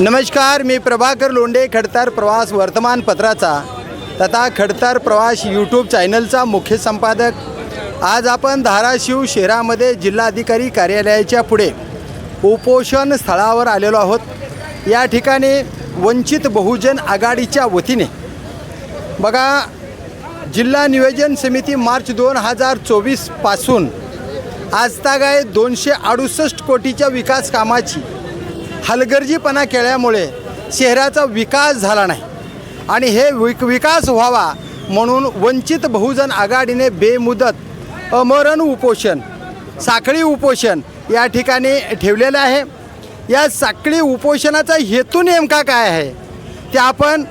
नमस्कार मी प्रभाकर लोंडे खडतार प्रवास वर्तमानपत्राचा तथा खडतार प्रवास यूट्यूब चॅनलचा मुख्य संपादक. आज आपण धाराशिव शहरामध्ये जिल्हाधिकारी कार्यालयाच्या पुढे उपोषण स्थळावर आलेलो आहोत. या ठिकाणी वंचित बहुजन आघाडीच्या वतीने बघा जिल्हा नियोजन समिती मार्च दोन हजार चोवीसपासून आजतागाय दोनशे अडुसष्ट कोटीच्या विकास कामाची हलगर्जीपणा केल्यामुळे शहराचा विकास झाला नाही. आणि हे विक विकास व्हावा म्हणून वंचित बहुजन आघाडीने बेमुदत अमरण उपोषण साखळी उपोषण या ठिकाणी ठेवलेलं आहे. या साखळी उपोषणाचा हेतू नेमका काय आहे? ते आपण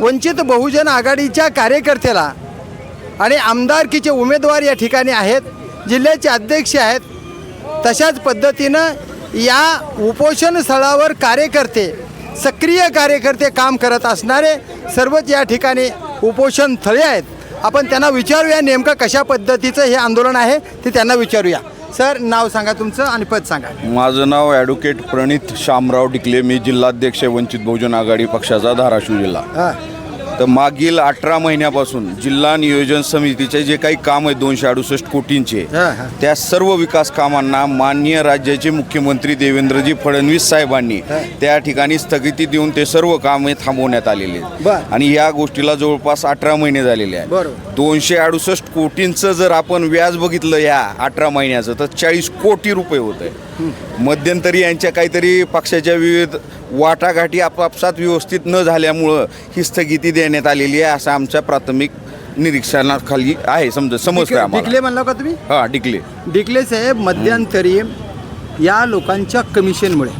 वंचित बहुजन आघाडीच्या कार्यकर्त्याला आणि आमदारकीचे उमेदवार या ठिकाणी आहेत जिल्ह्याचे अध्यक्ष आहेत तशाच पद्धतीनं या उपोषण स्थळावर कार्यकर्ते सक्रिय कार्यकर्ते काम करत असणारे सर्वच या ठिकाणी उपोषण स्थळे आहेत. आपण त्यांना विचारूया नेमकं कशा पद्धतीचं हे आंदोलन आहे ते त्यांना विचारूया. सर नाव सांगा तुमचं आणि पद सांगा. माझं नाव ॲडव्होकेट प्रणित शामराव टिकले मी जिल्हाध्यक्ष वंचित बहुजन आघाडी पक्षाचा धाराशिव जिल्हा. हां. तर मागील अठरा महिन्यापासून जिल्हा नियोजन समितीचे जे काही काम आहेत दोनशे अडुसष्ट कोटींचे. त्या सर्व विकास कामांना माननीय राज्याचे मुख्यमंत्री देवेंद्रजी फडणवीस साहेबांनी. त्या ठिकाणी स्थगिती देऊन ते सर्व कामे थांबवण्यात आलेले आहेत. आणि या गोष्टीला जवळपास अठरा महिने झालेले आहे. दोनशे अडुसष्ट कोटींचं जर आपण व्याज बघितलं या अठरा महिन्याचं तर चाळीस कोटी रुपये होत आहे मध्यंतरी यांच्या काहीतरी पक्षाच्या विविध वाटाघाटी आपापसात व्यवस्थित न झाल्यामुळं ही स्थगिती देण्यात आलेली आहे असं आमच्या प्राथमिक निरीक्षणाखाली आहे. समज आम्हाला डिकले म्हणला का तुम्ही? हा डिकले. डिकले साहेब मध्यंतरी या लोकांच्या कमिशनमुळे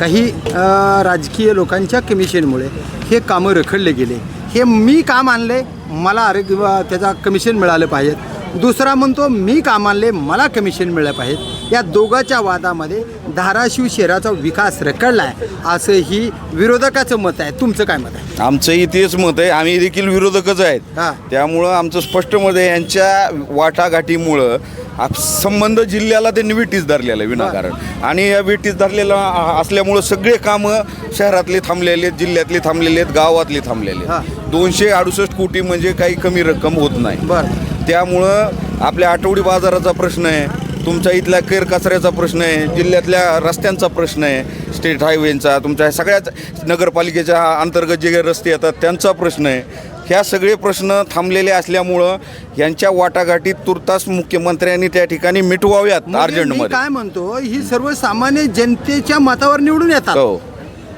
काही अ, राजकीय लोकांच्या कमिशनमुळे हे कामं रखडले गेले. हे मी काम आणले मला आरोग्य त्याचा कमिशन मिळालं पाहिजे. दुसरा म्हणतो मी काम आणले मला कमिशन मिळालं पाहिजे. या दोघांच्या वादामध्ये धाराशिव शहराचा विकास रखडला आहे असं ही विरोधकाचं मत आहे. तुमचं काय मत आहे? आमचंही तेच मत आहे. आम्ही देखील विरोधकच आहेत. हा. त्यामुळं आमचं स्पष्ट मत आहे यांच्या वाटाघाटीमुळं आप- संबंध जिल्ह्याला त्यांनी विटीस धरलेलं आहे विनाकारण. आणि या विटीस धरलेलं आ- असल्यामुळं सगळे कामं शहरातले थांबलेले आहेत जिल्ह्यातले थांबलेले आहेत गावातले थांबलेले हा. आहेत दोनशे अडुसष्ट कोटी म्हणजे काही कमी रक्कम होत नाही. बरं. त्यामुळं आपल्या आठवडी बाजाराचा प्रश्न आहे. तुमच्या इथल्या केर कचऱ्याचा प्रश्न आहे जिल्ह्यातल्या रस्त्यांचा प्रश्न आहे स्टेट हायवेचा तुमच्या सगळ्याच नगरपालिकेच्या अंतर्गत जे रस्ते येतात त्यांचा प्रश्न आहे. ह्या सगळे प्रश्न थांबलेले असल्यामुळं यांच्या वाटाघाटीत तुर्तास मुख्यमंत्र्यांनी त्या ठिकाणी मिटवाव्यात म्हणजे अर्जंटमध्ये. काय म्हणतो ही सर्वसामान्य जनतेच्या मतावर निवडून येतात. हो.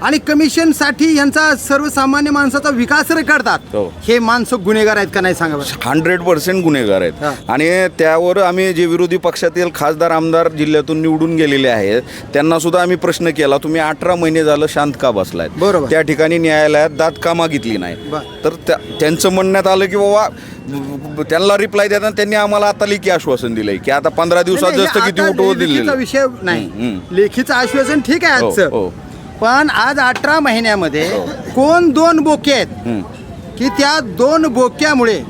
आणि कमिशनसाठी यांचा सर्वसामान्य माणसाचा विकास करतात हो. हे माणसं गुन्हेगार आहेत का नाही सांगा बरं? हंड्रेड पर्सेंट गुन्हेगार हा. आहेत आणि त्यावर आम्ही जे विरोधी पक्षातील खासदार आमदार जिल्ह्यातून निवडून गेलेले आहेत त्यांना सुद्धा आम्ही प्रश्न केला तुम्ही अठरा महिने झालं शांत का बसलायत बरोबर. त्या ठिकाणी न्यायालयात दाद का मागितली नाही बरं. तर त्या- त्यांचं म्हणण्यात आलं की बाबा त्यांना रिप्लाय देताना त्यांनी आम्हाला आता लेखी आश्वासन दिलंय की आता पंधरा दिवसात नाही, जस्त हे किती आता उठवत लेखीचा दिलेलं विषय नाही हम्म. लेखीचं आश्वासन ठीक आहे हो, आजचं हो. पण आज अठरा महिन्यामध्ये कोण दोन बोके आहेत. की त्या दोन बोक्यामुळे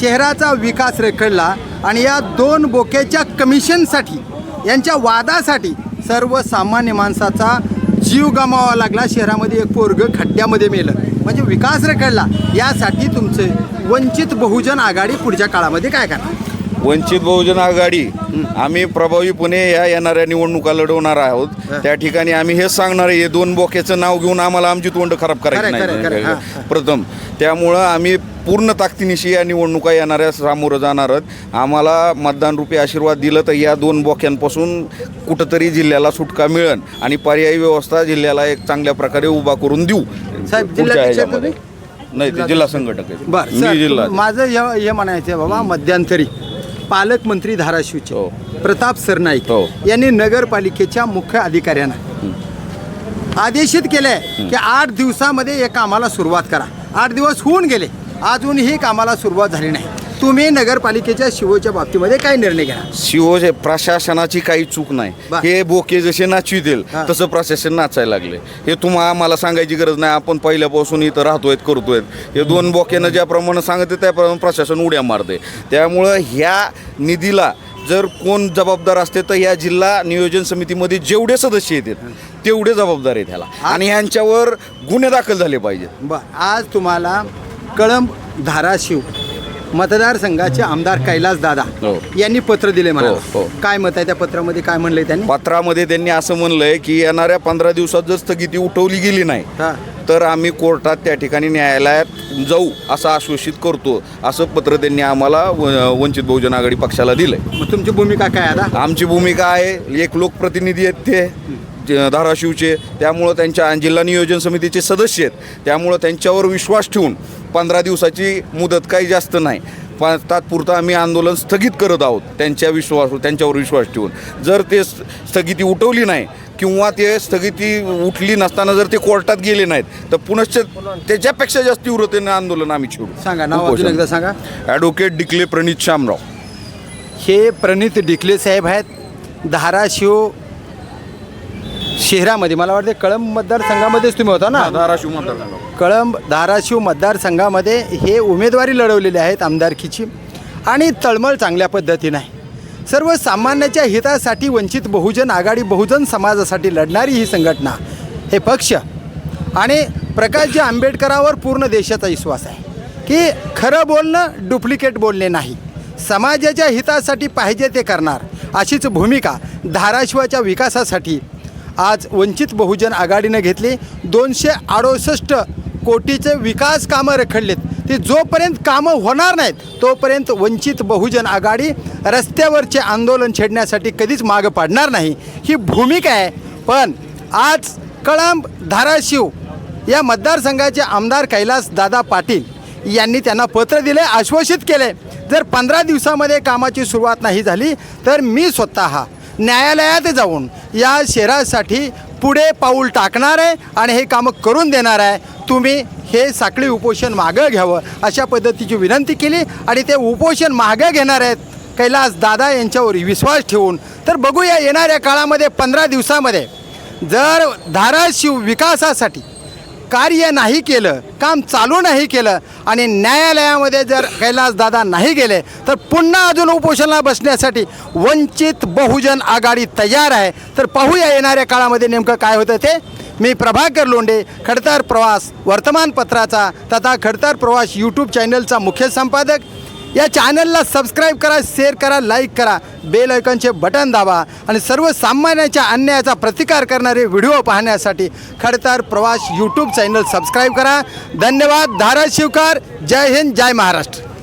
शहराचा विकास रेखडला आणि या दोन बोक्याच्या कमिशनसाठी यांच्या वादासाठी सर्वसामान्य माणसाचा जीव गमावा लागला. शहरामध्ये एक पोरग खड्ड्यामध्ये मेलं. म्हणजे विकास रेखडला. यासाठी तुमचे वंचित बहुजन आघाडी पुढच्या काळामध्ये काय करणार? वंचित बहुजन आघाडी आम्ही प्रभावीपणे या येणाऱ्या निवडणुका लढवणार आहोत. हा. त्या ठिकाणी आम्ही हेच सांगणार आहे हे दोन बोक्याचं नाव घेऊन आम्हाला आमची तोंड खराब खरं, करायची. हा, नाही हा. प्रथम त्यामुळं आम्ही पूर्ण ताकदीनिशी या निवडणुका येणाऱ्या सामोरं जाणार आहोत. आम्हाला मतदान रूपी आशीर्वाद दिलं तर या दोन बोक्यांपासून कुठंतरी जिल्ह्याला सुटका मिळेल आणि पर्यायी व्यवस्था जिल्ह्याला एक चांगल्या प्रकारे उभा करून देऊ. पुढच्या ह्याच्यामध्ये. नाही ते जिल्हा संघटक आहे. मी जिल्हा माझं हे हे म्हणायचं आहे बाबा मध्यंतरी. पालकमंत्री धाराशिवचे. हो. प्रताप सरनाईक हो. यांनी नगरपालिकेच्या मुख्य अधिकाऱ्यांना आदेशित केलंय की आठ दिवसामध्ये या कामाला सुरुवात करा. आठ दिवस होऊन गेले. अजूनही कामाला सुरुवात झाली नाही. तुम्ही नगरपालिकेच्या शिवोच्या बाबतीमध्ये काय निर्णय घ्या शिव प्रशासनाची काही चूक नाही. हे बोके जसे नाचवितील हा. तसं प्रशासन नाचायला लागले. हे तुम्हाला आम्हाला सांगायची गरज नाही. आपण पहिल्यापासून इथं राहतोय करतोय हे दोन बोक्यानं ज्याप्रमाणे सांगते त्याप्रमाणे प्रशासन उड्या मारते. त्यामुळं ह्या निधीला जर कोण जबाबदार असते तर या जिल्हा नियोजन समितीमध्ये जेवढे सदस्य येतात तेवढे जबाबदार आहेत ह्याला. आणि ह्यांच्यावर गुन्हे दाखल झाले पाहिजेत. बर आज तुम्हाला कळंब धाराशिव मतदारसंघाचे आमदार कैलास दादा हो. यांनी पत्र दिले मला हो, हो. काय मत आहे त्या पत्रामध्ये काय म्हणलंय त्यांनी पत्रामध्ये त्यांनी असं म्हणलंय की येणाऱ्या पंधरा दिवसात जर स्थगिती उठवली गेली नाही हा. तर आम्ही कोर्टात त्या ठिकाणी न्यायालयात जाऊ असं आश्वासित करतो असं पत्र त्यांनी आम्हाला व- वंचित बहुजन आघाडी पक्षाला दिलंय मग तुमची भूमिका काय आता आमची भूमिका आहे एक लोकप्रतिनिधी आहेत ते धाराशिवचे त्यामुळं त्यांच्या जिल्हा नियोजन समितीचे सदस्य आहेत. त्यामुळं त्यांच्यावर विश्वास ठेवून पंधरा दिवसाची मुदत काही जास्त नाही. पा तात्पुरतं आम्ही आंदोलन स्थगित करत आहोत त्यांच्या विश्वास त्यांच्यावर विश्वास ठेवून. जर ते स्थगिती उठवली नाही किंवा ते स्थगिती उठली नसताना जर ते कोर्टात गेले नाहीत तर पुनश्च त्याच्यापेक्षा जास्त तीव्रतेने आंदोलन आम्ही छेडू. सांगा नाव अजून एकदा सांगा. ॲडव्होकेट डिक्ले प्रणित शामराव हे प्रणित डिकले साहेब आहेत. धाराशिव शहरामध्ये मला वाटते कळंब मतदारसंघामध्येच तुम्ही होता ना? धाराशिव मतदारसंघ. कळंब धाराशिव मतदारसंघामध्ये हे उमेदवारी लढवलेले आहेत आमदारकीची आणि तळमळ चांगल्या पद्धतीनं आहे. सर्वसामान्याच्या हितासाठी वंचित बहुजन आघाडी बहुजन समाजासाठी लढणारी ही संघटना हे पक्ष. आणि प्रकाशजी आंबेडकरावर पूर्ण देशाचा विश्वास आहे. की खरं बोलणं डुप्लिकेट बोलणे नाही. समाजाच्या हितासाठी पाहिजे ते करणार अशीच भूमिका धाराशिवाच्या विकासासाठी आज वंचित बहुजन आघाडीनं घेतली दोनशे अडुसष्ट कोटीचे विकास कामं रखडलेत. ती जोपर्यंत कामं होणार नाहीत तोपर्यंत वंचित बहुजन आघाडी रस्त्यावरचे आंदोलन छेडण्यासाठी कधीच मागं पाडणार नाही. ही भूमिका आहे. पण आज कळंब धाराशिव या मतदारसंघाचे आमदार कैलास दादा पाटील यांनी त्यांना पत्र दिले आश्वासित केले जर पंधरा दिवसामध्ये कामाची सुरुवात नाही झाली तर मी स्वतः न्यायालयात जाऊन या शहरासाठी पुढे पाऊल टाकणार आहे आणि हे कामं करून देणार आहे. तुम्ही हे साखळी उपोषण मागं घ्यावं अशा पद्धतीची विनंती केली आणि ते उपोषण मागं घेणार आहेत. कैलास दादा यांच्यावर विश्वास ठेवून. तर बघूया येणाऱ्या काळामध्ये पंधरा दिवसामध्ये जर धाराशिव विकासासाठी कार्य नाही केलं काम चालू नाही केलं आणि न्यायालयामध्ये जर कैलास दादा नाही गेले तर पुन्हा अजून उपोषणाला बसण्यासाठी वंचित बहुजन आघाडी तयार आहे. तर पाहूया येणाऱ्या काळामध्ये नेमकं काय होतं ते. मी प्रभाकर लोंडे खडतर प्रवास वर्तमानपत्राचा तथा खडतर प्रवास यूट्यूब चॅनलचा मुख्य संपादक. या चॅनलला सबस्क्राईब करा शेअर करा लाईक करा बेल आयकॉनचे बटन दाबा आणि सर्वसामान्यांच्या अन्यायाचा प्रतिकार करणारे व्हिडिओ पाहण्यासाठी खडतर प्रवास यूट्यूब चॅनल सबस्क्राईब करा. धन्यवाद. धाराशिवकर. जय हिंद. जय महाराष्ट्र.